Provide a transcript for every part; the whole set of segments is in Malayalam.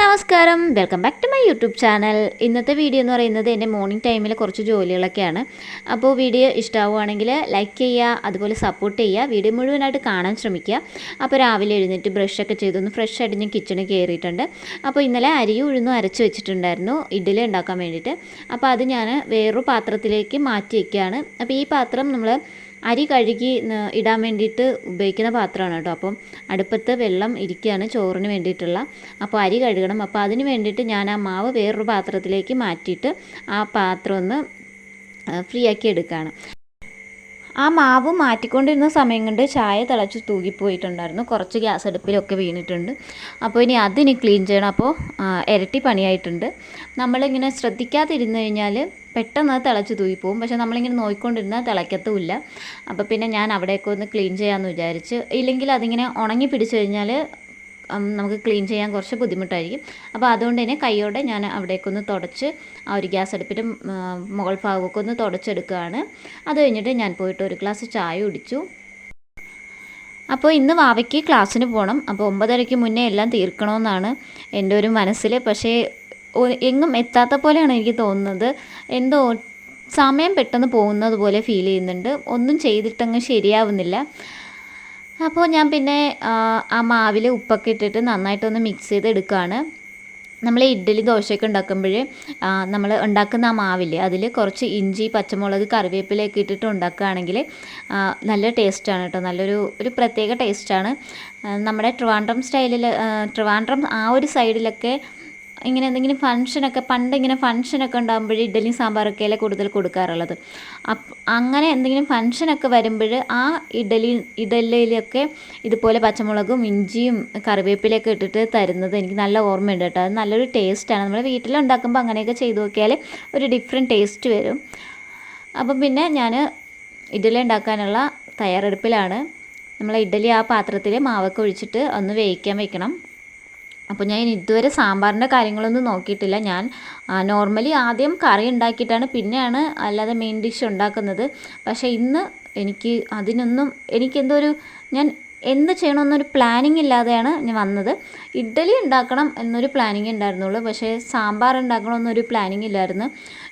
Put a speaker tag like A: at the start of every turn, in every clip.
A: നമസ്കാരം. Welcome back to my YouTube channel ഇന്നത്തെ വീഡിയോ എന്ന് പറയുന്നത് എന്റെ മോർണിംഗ് ടൈമിൽ കുറച്ച് ജോലികളൊക്കെയാണ്. അപ്പോൾ വീഡിയോ ഇഷ്ടമാവുകയാണെങ്കിൽ ലൈക്ക് ചെയ്യുക അതുപോലെ സപ്പോർട്ട് ചെയ്യുക വീഡിയോ മുഴുവനായിട്ട് കാണാൻ ശ്രമിക്കുക. അപ്പോൾ രാവിലെ എഴുന്നേറ്റ് ബ്രഷൊക്കെ ചെയ്തൊന്ന് ഫ്രഷ് ആയിട്ട് ഞാൻ കിച്ചണിൽ കയറിയിട്ടുണ്ട് അപ്പോൾ ഇന്നലെ അരിയും ഉഴുന്നും അരച്ച് വെച്ചിട്ടുണ്ടായിരുന്നു ഇഡ്ഡലി ഉണ്ടാക്കാൻ വേണ്ടിയിട്ട്. അപ്പോൾ അത് ഞാൻ വേറൊരു പാത്രത്തിലേക്ക് മാറ്റി വയ്ക്കുകയാണ് അപ്പോൾ ഈ പാത്രം നമ്മൾ അരി കഴുകി ഇടാൻ വേണ്ടിയിട്ട് ഉപയോഗിക്കുന്ന പാത്രമാണ് കേട്ടോ. അപ്പം അടുപ്പത്ത് വെള്ളം ഇരിക്കുകയാണ് ചോറിന് വേണ്ടിയിട്ടുള്ള. അപ്പോൾ അരി കഴുകണം. അപ്പോൾ അതിന് വേണ്ടിയിട്ട് ഞാൻ ആ മാവ് വേറൊരു പാത്രത്തിലേക്ക് മാറ്റിയിട്ട് ആ പാത്രം ഒന്ന് ഫ്രീ ആക്കി എടുക്കുകയാണ്. ആ മാവ് മാറ്റിക്കൊണ്ടിരുന്ന സമയം കൊണ്ട് ചായ തിളച്ച് തൂകിപ്പോയിട്ടുണ്ടായിരുന്നു. കുറച്ച് ഗ്യാസ് അടുപ്പിലൊക്കെ വീണിട്ടുണ്ട്. അപ്പോൾ ഇനി അതിനി ക്ലീൻ ചെയ്യണം. അപ്പോൾ ഇരട്ടി പണിയായിട്ടുണ്ട്. നമ്മളിങ്ങനെ ശ്രദ്ധിക്കാതിരുന്ന് കഴിഞ്ഞാൽ പെട്ടെന്ന് അത് തിളച്ച് തൂയിപ്പോവും പക്ഷെ നമ്മളിങ്ങനെ നോയിക്കൊണ്ടിരുന്നാൽ തിളയ്ക്കത്തുമില്ല. അപ്പോൾ പിന്നെ ഞാൻ അവിടെയൊക്കെ ഒന്ന് ക്ലീൻ ചെയ്യാമെന്ന് വിചാരിച്ച് ഇല്ലെങ്കിൽ അതിങ്ങനെ ഉണങ്ങി പിടിച്ചു കഴിഞ്ഞാൽ നമുക്ക് ക്ലീൻ ചെയ്യാൻ കുറച്ച് ബുദ്ധിമുട്ടായിരിക്കും. അപ്പോൾ അതുകൊണ്ട് തന്നെ കൈയോടെ ഞാൻ അവിടേക്കൊന്ന് തുടച്ച് ആ ഒരു ഗ്യാസ് അടുപ്പിന്റെ മുകൾ ഭാഗമൊക്കെ ഒന്ന് തുടച്ചെടുക്കുകയാണ്. അത് കഴിഞ്ഞിട്ട് ഞാൻ പോയിട്ട് ഒരു ഗ്ലാസ് ചായ കുടിച്ചു. അപ്പോൾ ഇന്ന് വാവയ്ക്ക് ക്ലാസ്സിന് പോകണം അപ്പോൾ ഒമ്പതരയ്ക്ക് മുന്നേ എല്ലാം തീർക്കണമെന്നാണ് എന്റെ ഒരു മനസ്സിൽ പക്ഷേ എങ്ങും എത്താത്ത പോലെയാണ് എനിക്ക് തോന്നുന്നത്. എന്തോ സമയം പെട്ടെന്ന് പോകുന്നത് പോലെ ഫീൽ ചെയ്യുന്നുണ്ട്. ഒന്നും ചെയ്തിട്ടങ്ങ് ശരിയാവുന്നില്ല. അപ്പോൾ ഞാൻ പിന്നെ ആ, മാവിൽ ഉപ്പൊക്കെ ഇട്ടിട്ട് നന്നായിട്ടൊന്ന് മിക്സ് ചെയ്ത് എടുക്കുകയാണ് നമ്മൾ ഇഡ്ഡലി ദോശയൊക്കെ ഉണ്ടാക്കുമ്പോൾ നമ്മൾ ഉണ്ടാക്കുന്ന ആ മാവില്ലേ അതിൽ കുറച്ച് ഇഞ്ചി പച്ചമുളക് കറിവേപ്പിലയൊക്കെ ഇട്ടിട്ട് ഉണ്ടാക്കുകയാണെങ്കിൽ നല്ല ടേസ്റ്റാണ് കേട്ടോ. നല്ലൊരു ഒരു പ്രത്യേക ടേസ്റ്റാണ്. നമ്മുടെ ട്രിവാൻഡ്രം സ്റ്റൈലിൽ ട്രിവാൻഡ്രം ആ ഒരു സൈഡിലൊക്കെ ഇങ്ങനെ എന്തെങ്കിലും ഫംഗ്ഷനൊക്കെ പണ്ട് ഇങ്ങനെ ഫംഗ്ഷനൊക്കെ ഉണ്ടാകുമ്പോൾ ഇഡ്ഡലിയും സാമ്പാറൊക്കെ അല്ലേ കൂടുതൽ കൊടുക്കാറുള്ളത്. അപ്പ് അങ്ങനെ എന്തെങ്കിലും ഫംഗ്ഷനൊക്കെ വരുമ്പോൾ ആ ഇഡലി ഇഡലിയിലൊക്കെ ഇതുപോലെ പച്ചമുളകും ഇഞ്ചിയും കറിവേപ്പിലൊക്കെ ഇട്ടിട്ട് തരുന്നത് എനിക്ക് നല്ല ഓർമ്മയുണ്ട് കേട്ടോ. അത് നല്ലൊരു ടേസ്റ്റാണ്. നമ്മൾ വീട്ടിലുണ്ടാക്കുമ്പോൾ അങ്ങനെയൊക്കെ ചെയ്തു നോക്കിയാൽ ഒരു ഡിഫറെന്റ് ടേസ്റ്റ് വരും. അപ്പം പിന്നെ ഞാൻ ഇഡലി ഉണ്ടാക്കാനുള്ള തയ്യാറെടുപ്പിലാണ്. നമ്മൾ ഇഡലി ആ പാത്രത്തിൽ മാവൊക്കെ ഒഴിച്ചിട്ട് ഒന്ന് വേവിക്കാൻ വെക്കണം. അപ്പോൾ ഞാൻ ഇതുവരെ സാമ്പാറിന്റെ കാര്യങ്ങളൊന്നും നോക്കിയിട്ടില്ല. ഞാൻ നോർമലി ആദ്യം കറി ഉണ്ടാക്കിയിട്ടാണ് പിന്നെയാണ് അല്ലാതെ മെയിൻ ഡിഷ് ഉണ്ടാക്കുന്നത്. പക്ഷേ ഇന്ന് എനിക്ക് അതിനൊന്നും എനിക്കെന്തോ ഒരു ഞാൻ എന്ത് ചെയ്യണമെന്നൊരു പ്ലാനിങ് ഇല്ലാതെയാണ് ഞാൻ വന്നത്. ഇഡ്ഡലി ഉണ്ടാക്കണം എന്നൊരു പ്ലാനിങ് ഉണ്ടായിരുന്നുള്ളൂ. പക്ഷേ സാമ്പാർ ഉണ്ടാക്കണം എന്നൊരു പ്ലാനിങ് ഇല്ലായിരുന്നു.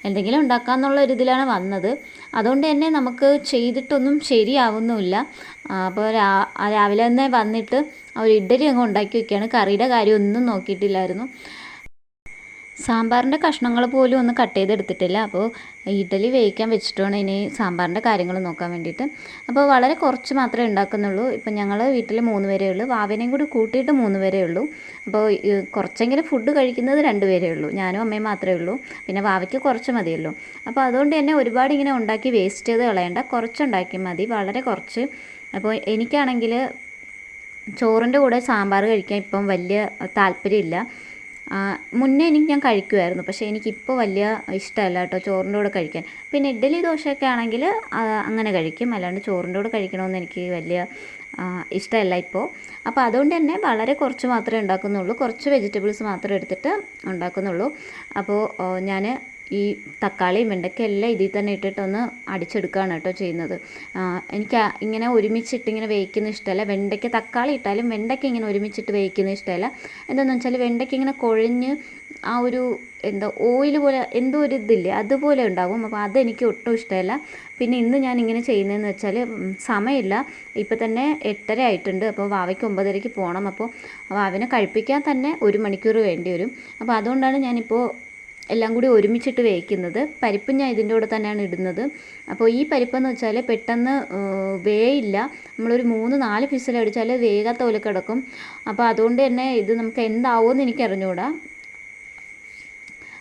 A: എന്തെങ്കിലും ഉണ്ടാക്കാമെന്നുള്ള ഒരു വന്നത്. അതുകൊണ്ട് തന്നെ നമുക്ക് ചെയ്തിട്ടൊന്നും ശരിയാവുന്നുമില്ല. അപ്പോൾ രാവിലെ തന്നെ വന്നിട്ട് ഒരു ഇഡ്ഡലി അങ്ങ് ഉണ്ടാക്കി വയ്ക്കുകയാണ് കറിയുടെ കാര്യം ഒന്നും നോക്കിയിട്ടില്ലായിരുന്നു. സാമ്പാറിന്റെ കഷ്ണങ്ങൾ പോലും ഒന്ന് കട്ട് ചെയ്തെടുത്തിട്ടില്ല. അപ്പോൾ ഇഡലി വേവിക്കാൻ വെച്ചിട്ടാണ് ഇനി സാമ്പാറിന്റെ കാര്യങ്ങൾ നോക്കാൻ വേണ്ടിയിട്ട്. അപ്പോൾ വളരെ കുറച്ച് മാത്രമേ ഉണ്ടാക്കുന്നുള്ളൂ. ഇപ്പം ഞങ്ങൾ വീട്ടിൽ മൂന്ന് പേരേ ഉള്ളൂ. വാവിനെയും കൂടി കൂട്ടിയിട്ട് മൂന്ന് പേരേ ഉള്ളൂ. അപ്പോൾ കുറച്ചെങ്കിലും ഫുഡ് കഴിക്കുന്നത് രണ്ട് പേരേ ഉള്ളൂ. ഞാനും അമ്മയും മാത്രമേ ഉള്ളൂ. പിന്നെ വാവയ്ക്ക് കുറച്ച് മതിയല്ലോ. അപ്പോൾ അതുകൊണ്ട് തന്നെ ഒരുപാട് ഇങ്ങനെ ഉണ്ടാക്കി വേസ്റ്റ് ചെയ്ത് കളയണ്ട. കുറച്ചുണ്ടാക്കി മതി. വളരെ കുറച്ച്. അപ്പോൾ എനിക്കാണെങ്കിൽ ചോറിന്റെ കൂടെ സാമ്പാർ കഴിക്കാൻ ഇപ്പം വലിയ താല്പര്യമില്ല. മുന്നേ എനിക്ക് ഞാൻ കഴിക്കുമായിരുന്നു പക്ഷേ എനിക്കിപ്പോൾ വലിയ ഇഷ്ടമല്ല കേട്ടോ ചോറിന്റെ കൂടെ കഴിക്കാൻ. പിന്നെ ഇഡ്ഡലി ദോശയൊക്കെ ആണെങ്കിൽ അങ്ങനെ കഴിക്കും. അല്ലാണ്ട് ചോറിന്റെ കൂടെ കഴിക്കണമെന്ന് എനിക്ക് വലിയ ഇഷ്ടമല്ല ഇപ്പോൾ അപ്പോൾ അതുകൊണ്ട് തന്നെ വളരെ കുറച്ച് മാത്രമേ ഉണ്ടാക്കുന്നുള്ളൂ. കുറച്ച് വെജിറ്റബിൾസ് മാത്രം എടുത്തിട്ട് ഉണ്ടാക്കുന്നുള്ളൂ. അപ്പോൾ ഞാൻ ഈ തക്കാളിയും വെണ്ടയ്ക്ക എല്ലാം ഇതിൽ തന്നെ ഇട്ടിട്ടൊന്ന് അടിച്ചെടുക്കുകയാണ് കേട്ടോ ചെയ്യുന്നത്. എനിക്ക് ഇങ്ങനെ ഒരുമിച്ചിട്ട് ഇങ്ങനെ വേവിക്കുന്ന ഇഷ്ടമല്ല. വെണ്ടയ്ക്ക തക്കാളി ഇട്ടാലും വെണ്ടയ്ക്ക ഇങ്ങനെ ഒരുമിച്ചിട്ട് വേവിക്കുന്ന ഇഷ്ടമല്ല. എന്താണെന്ന് വെച്ചാൽ വെണ്ടയ്ക്ക ഇങ്ങനെ കുഴഞ്ഞ് ആ ഒരു എന്താ ഓയിൽ പോലെ എന്തോ ഒരു ഇതില്ലേ അതുപോലെ ഉണ്ടാകും അപ്പോൾ അതെനിക്ക് ഒട്ടും ഇഷ്ടമല്ല. പിന്നെ ഇന്ന് ഞാൻ ഇങ്ങനെ ചെയ്യുന്നതെന്ന് വെച്ചാൽ സമയമില്ല. ഇപ്പം തന്നെ എട്ടര ആയിട്ടുണ്ട്. അപ്പോൾ വാവയ്ക്ക് ഒമ്പതരയ്ക്ക് പോകണം അപ്പോൾ വാവിനെ കഴിപ്പിക്കാൻ തന്നെ ഒരു മണിക്കൂർ വേണ്ടി വരും. അപ്പോൾ അതുകൊണ്ടാണ് ഞാനിപ്പോൾ എല്ലാം കൂടി ഒരുമിച്ചിട്ട് വേവിക്കുന്നത്. പരിപ്പ് ഞാൻ ഇതിന്റെ കൂടെ തന്നെയാണ് ഇടുന്നത്. അപ്പോൾ ഈ പരിപ്പെന്ന് വെച്ചാൽ പെട്ടെന്ന് വേയില്ല നമ്മളൊരു മൂന്ന് നാല് ഫിസിലടിച്ചാൽ വേഗാത്ത പോലെ കിടക്കും. അപ്പോൾ അതുകൊണ്ട് തന്നെ ഇത് നമുക്ക് എന്താവുമെന്ന് എനിക്ക് അറിഞ്ഞുകൂടാ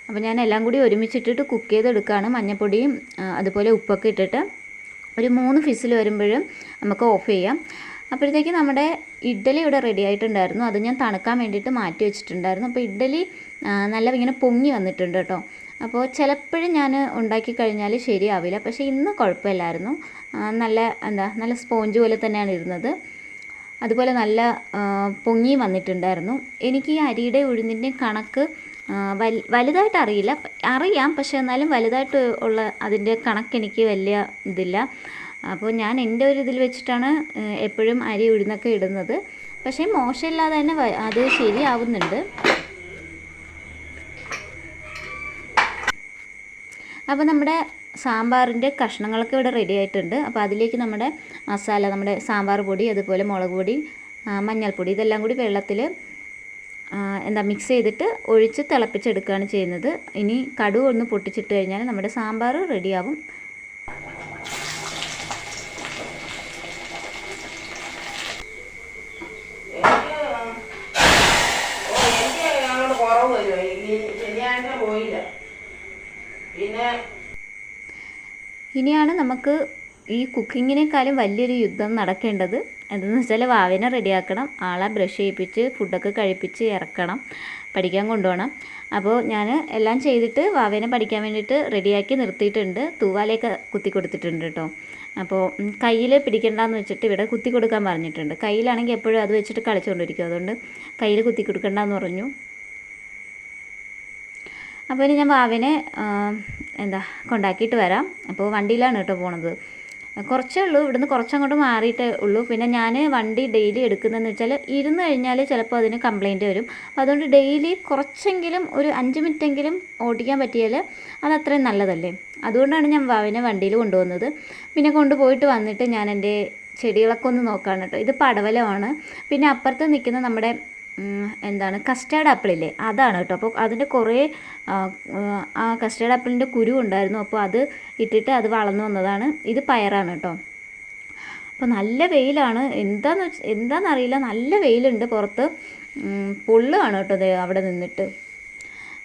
A: അപ്പോൾ ഞാൻ എല്ലാം കൂടി ഒരുമിച്ചിട്ടിട്ട് കുക്ക് ചെയ്തെടുക്കുകയാണ് മഞ്ഞൾപ്പൊടിയും അതുപോലെ ഉപ്പൊക്കെ ഇട്ടിട്ട്. ഒരു മൂന്ന് ഫിസിൽ വരുമ്പോഴും നമുക്ക് ഓഫ് ചെയ്യാം. അപ്പോഴത്തേക്ക് നമ്മുടെ ഇഡ്ഡലി ഇവിടെ റെഡി ആയിട്ടുണ്ടായിരുന്നു. അത് ഞാൻ തണുക്കാൻ വേണ്ടിയിട്ട് മാറ്റി വെച്ചിട്ടുണ്ടായിരുന്നു. അപ്പോൾ ഇഡ്ഡലി നല്ല ഇങ്ങനെ പൊങ്ങി വന്നിട്ടുണ്ട് കേട്ടോ. അപ്പോൾ ചിലപ്പോഴും ഞാൻ ഉണ്ടാക്കി കഴിഞ്ഞാൽ ശരിയാവില്ല. പക്ഷേ ഇന്ന് കുഴപ്പമില്ലായിരുന്നു. നല്ല എന്താ നല്ല സ്പോഞ്ച് പോലെ തന്നെയാണ് ഇരുന്നത്. അതുപോലെ നല്ല പൊങ്ങി വന്നിട്ടുണ്ടായിരുന്നു. എനിക്ക് ഈ അരിയുടെ ഉഴുന്നിന്റെ കണക്ക് വൽ വലുതായിട്ട് അറിയില്ല. അറിയാം. പക്ഷേ എന്നാലും വലുതായിട്ട് ഉള്ള അതിന്റെ കണക്ക് എനിക്ക് വലിയ ഇതില്ല. അപ്പോൾ ഞാൻ എന്റെ ഒരു ഇതിൽ വെച്ചിട്ടാണ് എപ്പോഴും അരി ഉഴുന്നൊക്കെ ഇടുന്നത്. പക്ഷേ മോശമില്ലാതെ തന്നെ അത് ശരിയാവുന്നുണ്ട്. അപ്പോൾ നമ്മുടെ സാമ്പാറിന്റെ കഷ്ണങ്ങളൊക്കെ ഇവിടെ റെഡി ആയിട്ടുണ്ട്. അപ്പോൾ അതിലേക്ക് നമ്മുടെ മസാല നമ്മുടെ സാമ്പാർ പൊടി അതുപോലെ മുളക് പൊടി മഞ്ഞൾപ്പൊടി ഇതെല്ലാം കൂടി വെള്ളത്തിൽ എന്താ മിക്സ് ചെയ്തിട്ട് ഒഴിച്ച് തിളപ്പിച്ചെടുക്കുകയാണ് ചെയ്യുന്നത്. ഇനി കടുവ ഒന്ന് പൊട്ടിച്ചിട്ട് കഴിഞ്ഞാൽ നമ്മുടെ സാമ്പാർ റെഡിയാവും ഇനിയാണ് നമുക്ക് ഈ കുക്കിങ്ങിനേക്കാളും വലിയൊരു യുദ്ധം നടക്കേണ്ടത്. എന്തെന്ന് വെച്ചാൽ വാവിനെ റെഡിയാക്കണം ആളെ ബ്രഷ് ചെയ്യിപ്പിച്ച് ഫുഡൊക്കെ കഴിപ്പിച്ച് ഇറക്കണം പഠിക്കാൻ കൊണ്ടുപോകണം. അപ്പോൾ ഞാൻ എല്ലാം ചെയ്തിട്ട് വാവേനെ പഠിക്കാൻ വേണ്ടിയിട്ട് റെഡിയാക്കി നിർത്തിയിട്ടുണ്ട്. തൂവാലയൊക്കെ കുത്തി കൊടുത്തിട്ടുണ്ട് കേട്ടോ. അപ്പോൾ കയ്യിൽ പിടിക്കണ്ടെന്ന് വെച്ചിട്ട് ഇവിടെ കുത്തി കൊടുക്കാൻ പറഞ്ഞിട്ടുണ്ട്. കയ്യിലാണെങ്കിൽ എപ്പോഴും അത് വെച്ചിട്ട് കളിച്ചുകൊണ്ടിരിക്കും. അതുകൊണ്ട് കയ്യിൽ കുത്തി കൊടുക്കണ്ടെന്ന് പറഞ്ഞു. അപ്പോൾ ഇനി ഞാൻ വാവിനെ എന്താ കൊണ്ടാക്കിയിട്ട് വരാം. അപ്പോൾ വണ്ടിയിലാണ് കേട്ടോ പോണത്. കുറച്ചേ ഉള്ളൂ ഇവിടുന്ന് കുറച്ചങ്ങോട്ട് മാറിയിട്ടേ ഉള്ളൂ. പിന്നെ ഞാൻ വണ്ടി ഡെയിലി എടുക്കുന്നതെന്ന് വെച്ചാൽ ഇരുന്ന് കഴിഞ്ഞാൽ ചിലപ്പോൾ അതിന് കംപ്ലൈന്റ് വരും. അപ്പോൾ അതുകൊണ്ട് ഡെയിലി കുറച്ചെങ്കിലും ഒരു അഞ്ച് മിനിറ്റ് എങ്കിലും ഓടിക്കാൻ പറ്റിയാൽ അത് അത്രയും നല്ലതല്ലേ? അതുകൊണ്ടാണ് ഞാൻ വാവിനെ വണ്ടിയിൽ കൊണ്ടുപോകുന്നത് പിന്നെ കൊണ്ടുപോയിട്ട് വന്നിട്ട് ഞാൻ എന്റെ ചെടികളൊക്കെ ഒന്ന് നോക്കുകയാണ് കേട്ടോ. ഇത് പടവലമാണ്. പിന്നെ അപ്പുറത്ത് നിൽക്കുന്ന നമ്മുടെ എന്താണ്? കസ്റ്റാർഡ് ആപ്പിളില്ലേ അതാണ് കേട്ടോ. അപ്പോൾ അതിന്റെ കുറേ ആ, കസ്റ്റാർഡ് ആപ്പിളിന്റെ കുരു ഉണ്ടായിരുന്നു. അപ്പോൾ അത് ഇട്ടിട്ട് അത് വളർന്നു വന്നതാണ്. ഇത് പയറാണ് കേട്ടോ. അപ്പോൾ നല്ല വെയിലാണ്. എന്താന്ന് വെച്ച് എന്താണെന്നറിയില്ല നല്ല വെയിലുണ്ട് പുറത്ത്. പൊള്ളുകയാണ് കേട്ടോ അവിടെ നിന്നിട്ട്.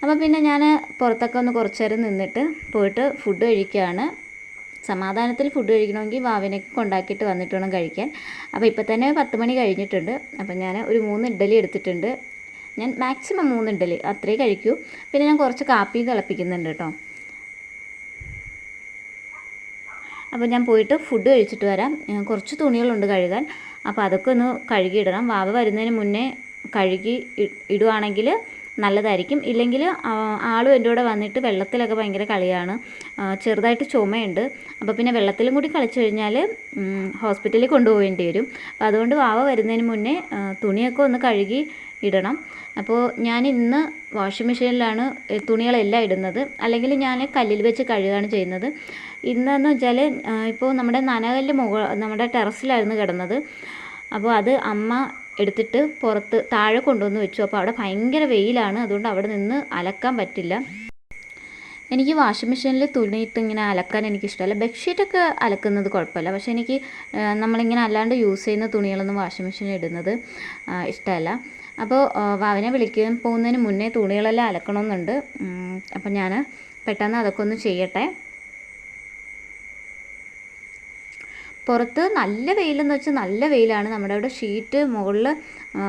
A: അപ്പോൾ പിന്നെ ഞാൻ പുറത്തൊക്കെ ഒന്ന് കുറച്ച് നേരം നിന്നിട്ട് പോയിട്ട് ഫുഡ് കഴിക്കുകയാണ് സമാധാനത്തിൽ ഫുഡ് കഴിക്കണമെങ്കിൽ വാവിനൊക്കെ കൊണ്ടാക്കിയിട്ട് വന്നിട്ട് വേണം കഴിക്കാൻ. അപ്പോൾ ഇപ്പോൾ തന്നെ പത്ത് മണി കഴിഞ്ഞിട്ടുണ്ട്. അപ്പോൾ ഞാൻ ഒരു മൂന്ന് ഇഡ്ഡലി എടുത്തിട്ടുണ്ട്. ഞാൻ മാക്സിമം മൂന്ന് ഇഡ്ഡലി അത്രേ കഴിക്കൂ. പിന്നെ ഞാൻ കുറച്ച് കാപ്പി തിളപ്പിക്കുന്നുണ്ട് കേട്ടോ. അപ്പോൾ ഞാൻ പോയിട്ട് ഫുഡ് കഴിച്ചിട്ട് വരാം. കുറച്ച് തുണികളുണ്ട് കഴുകാൻ. അപ്പോൾ അതൊക്കെ ഒന്ന് കഴുകിയിടണം. വാവ വരുന്നതിന് മുന്നേ കഴുകി ഇടുവാണെങ്കിൽ നല്ലതായിരിക്കും. ഇല്ലെങ്കിൽ ആളും എന്റെ കൂടെ വന്നിട്ട് വെള്ളത്തിലൊക്കെ ഭയങ്കര കളിയാണ്. ചെറുതായിട്ട് ചുമയുണ്ട്. അപ്പോൾ പിന്നെ വെള്ളത്തിലും കൂടി കളിച്ചു കഴിഞ്ഞാൽ ഹോസ്പിറ്റലിൽ കൊണ്ടുപോകേണ്ടി വരും. അപ്പോൾ അതുകൊണ്ട് വാവ വരുന്നതിന് മുന്നേ തുണിയൊക്കെ ഒന്ന് കഴുകി ഇടണം. അപ്പോൾ ഞാൻ ഇന്ന് വാഷിംഗ് മെഷീനിലാണ് തുണികളെല്ലാം ഇടുന്നത്. അല്ലെങ്കിൽ ഞാൻ കല്ലിൽ വെച്ച് കഴുകുകയാണ് ചെയ്യുന്നത്. ഇന്നെന്ന് വെച്ചാൽ ഇപ്പോൾ നമ്മുടെ നനകല്ല് മുകൾ നമ്മുടെ ടെറസിലായിരുന്നു കിടന്നത്. അപ്പോൾ അത് അമ്മ എടുത്തിട്ട് പുറത്ത് താഴെ കൊണ്ടുവന്ന് വെച്ചു. അപ്പോൾ അവിടെ ഭയങ്കര വെയിലാണ്. അതുകൊണ്ട് അവിടെ നിന്ന് അലക്കാൻ പറ്റില്ല. എനിക്ക് വാഷിംഗ് മെഷീനിൽ തുണിയിട്ട് ഇങ്ങനെ അലക്കാൻ എനിക്കിഷ്ടമല്ല. ബെഡ്ഷീറ്റൊക്കെ അലക്കുന്നത് കുഴപ്പമില്ല. പക്ഷേ എനിക്ക് നമ്മളിങ്ങനെ അല്ലാണ്ട് യൂസ് ചെയ്യുന്ന തുണികളൊന്നും വാഷിംഗ് മെഷീനിൽ ഇടുന്നത് ഇഷ്ടമല്ല. അപ്പോൾ അവനെ വിളിക്കാൻ പോകുന്നതിന് മുന്നേ തുണികളെല്ലാം അലക്കണമെന്നുണ്ട്. അപ്പം ഞാൻ പെട്ടെന്ന് അതൊക്കെ ഒന്ന് ചെയ്യട്ടെ. പുറത്ത് നല്ല വെയിലെന്ന് വെച്ചാൽ നല്ല വെയിലാണ്. നമ്മുടെ അവിടെ ഷീറ്റ് മുകളിൽ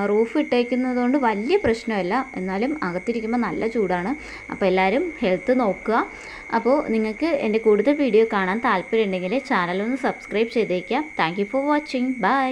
A: റൂഫ് ഇട്ടേക്കുന്നത് കൊണ്ട് വലിയ പ്രശ്നമല്ല. എന്നാലും അകത്തിരിക്കുമ്പോൾ നല്ല ചൂടാണ്. അപ്പോൾ എല്ലാവരും ഹെൽത്ത് നോക്കുക. അപ്പോൾ നിങ്ങൾക്ക് എന്റെ കൂടുതൽ വീഡിയോ കാണാൻ താല്പര്യമുണ്ടെങ്കിൽ ചാനലൊന്ന് സബ്സ്ക്രൈബ് ചെയ്തേക്കാം താങ്ക് ഫോർ വാച്ചിങ്. ബൈ.